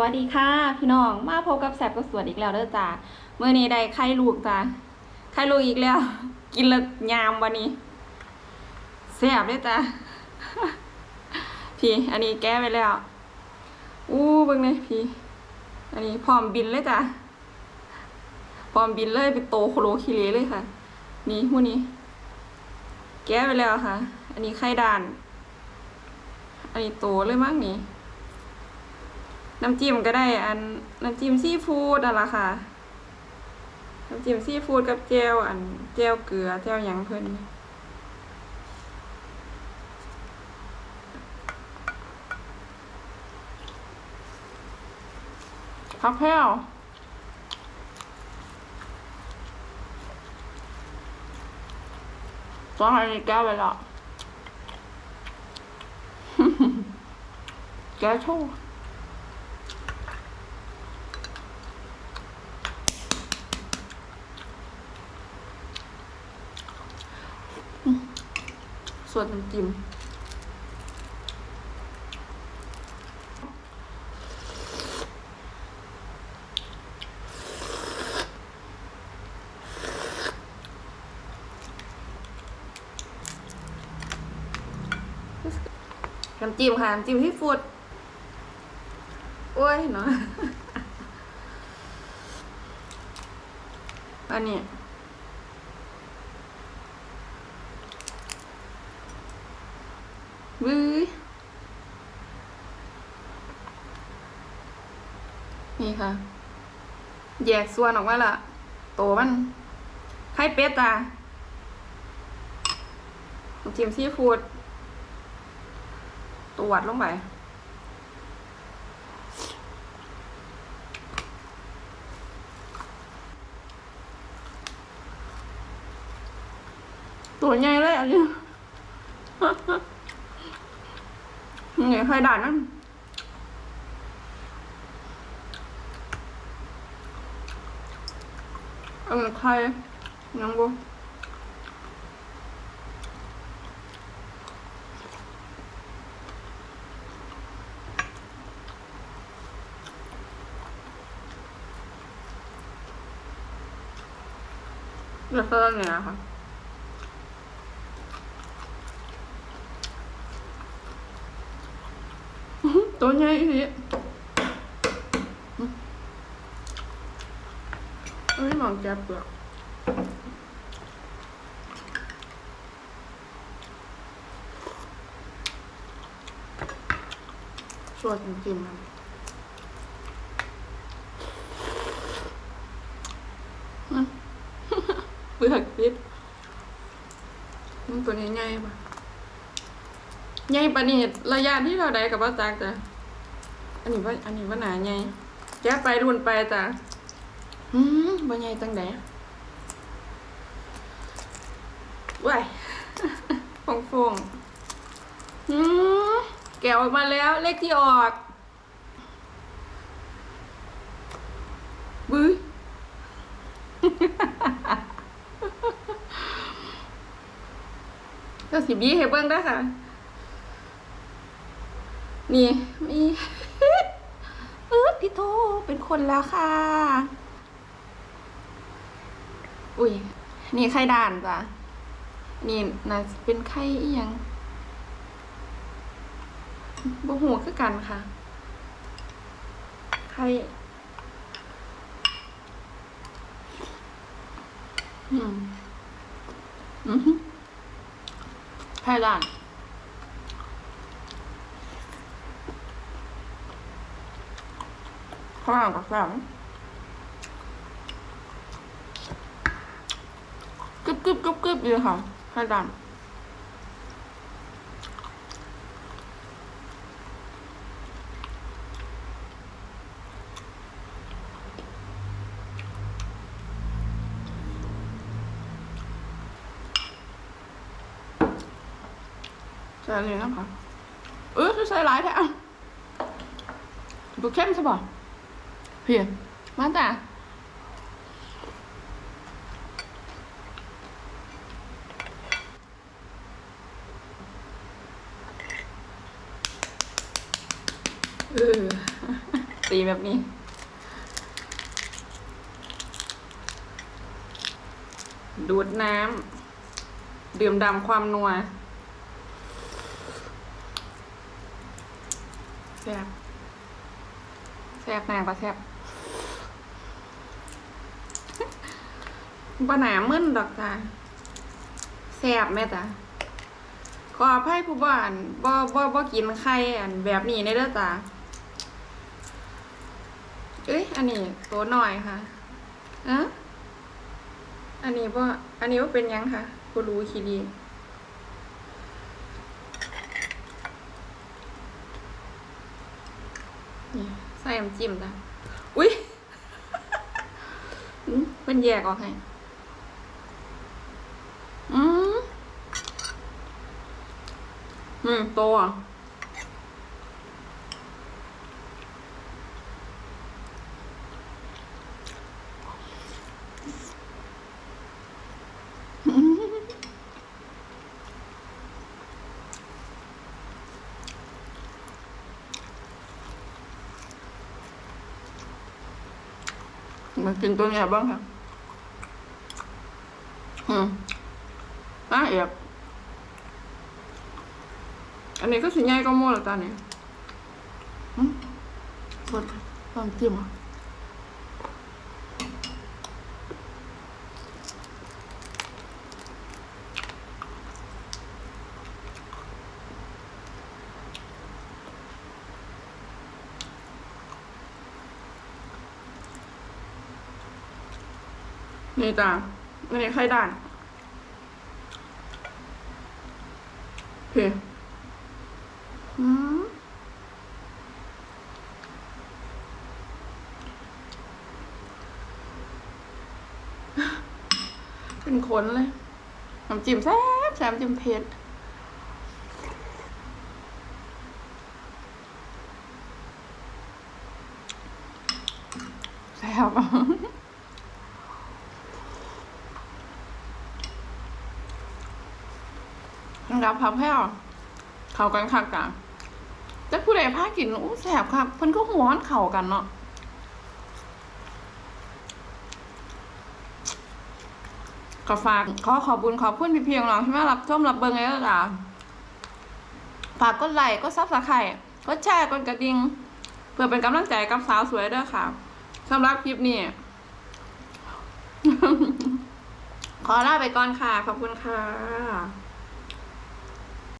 วัสดีค่ะ พี่น้องมาพบกับแสบกับสวนอีกแล้วเด้อจ้าเมื่อนี้ได้ไข่ลูกจ้าไข่ลูกอีกแล้ว กินละยามวันนี้แสบเลยจ้าพี่ อันนี้แก้ไปแล้วอู้เบิ่งเลยพี่ อันนี้พร้อมบินเลยจ้าพร้อมบินเลยเป็นโตโคโลคิเลเลยค่ะ นี่หูนี้ แก้ไปแล้วค่ะ อันนี้ไข่ด่าน อันนี้โตเลยมั้งนี่ น้ำจิ้มก็ได้อันน้ำจิ้มซีฟู้ดอะล่ะค่ะ น้ำจิ้มซีฟู้ดกับเจลอันเจลเกลือเจลหยังเพิ่นพักแพ้วสองอันนี้แก้วไปแล้วแก้วโชว์ ส่วนน้ำจิ้มน้ำจิ้มค่ะน้ำจิ้มที่ฟูดโอ้ยเนาะอันนี้ วื้ย นี่ค่ะ แยกส่วนออกมาละโตมันไข่เป็ดจ้ะจิ้มซีฟู้ดตวดลงไปตัวใหญ่เลยอันนี้ นี่ไข่ด่านนั่น เออไข่ยังบ่เดี๋ยวเพิ่มเนี่ยนะคะ ตัวใหญ่ อีนี่เอ้ยมองแกะเปลือกชวดจริงๆมันอืมเปลือกปิดมันตัวนี้ใหญ่ปะใหญ่ปานนี้ระยะที่เราได้กับว่าจักจ้ะอันนี้ว่าอันนี้ว่าหนาใหญ่แกะไปรุนไปจ้ะ อืมบ่ใหญ่จังไดว้ายฟงฟงอืมแกะออกมาแล้วเลขที่ออกบื้อก็สิบี้ให้เบิ่งได้ค่ะ นี่ มีเออพี่โทเป็นคนแล้วค่ะ อุ้ย นี่ไข่ด่านจ้ะ นี่น่าจะเป็นไข่อีหยังบ่หูคือกันค่ะ ไข่อืมอือหือไข่ด่านข้าวกับแกง กึบกึบกึบกึบอยู่ค่ะไข่ดำใส่เลยนะคะเออคือใส่หลายแท้บุกเข้มใช่ป่ะเพียนมาจ้ะ ตีแบบนี้ ดูดน้ำดื่มดำความนัวแซ่บแซ่บแน่ปะแซ่บปัญหามึนดอกจ้าแซ่บแม่จ้าขออภัยผู้บ้านบ่บ่บ่กินไข่อันแบบนี้ในเด้อจ้า เอ้ย อันนี้ตัวหน่อยค่ะอะอันนี้บ่าอันนี้ว่าเป็นยังค่ะกูรู้คีดี นี่ใส่น้ำจิ้มจ้ะอุ้ยมเป็นแยกออกให้อืมอืมโตอะ มากินตัวเนี้ยบ้างค่ะ อืมน่าเอียบอันนี้ก็สิง่ายก็มั่วแล้วตอนนี้อืมสดลองจิ้มอะ นี่จ้าอันนี้ไข่ด่านโอเคอืมเป็นคนเลยน้ำจิ้มแซ่บแซ่บจิ้มเผ็ดแซ่บ รับพับแพ้วเข้ากันคักกันแต่ผู้ใดพากินอู้แสบครับเพิ่นก็หัวมันเข้ากันเนาะก็ฝากขอขอบคุญขอบคุณพี่เพียงน้องที่มารับชมรับเบิ่งเลยจ้ะฝากกดไลค์กดซับสไครต์กดแชร์กดกระดิ่งเพื่อเป็นกำลังใจกับสาวสวยด้อค่ะสำหรับคลิปนี้ ขอลาไปก่อนค่ะ ขอบคุณค่ะ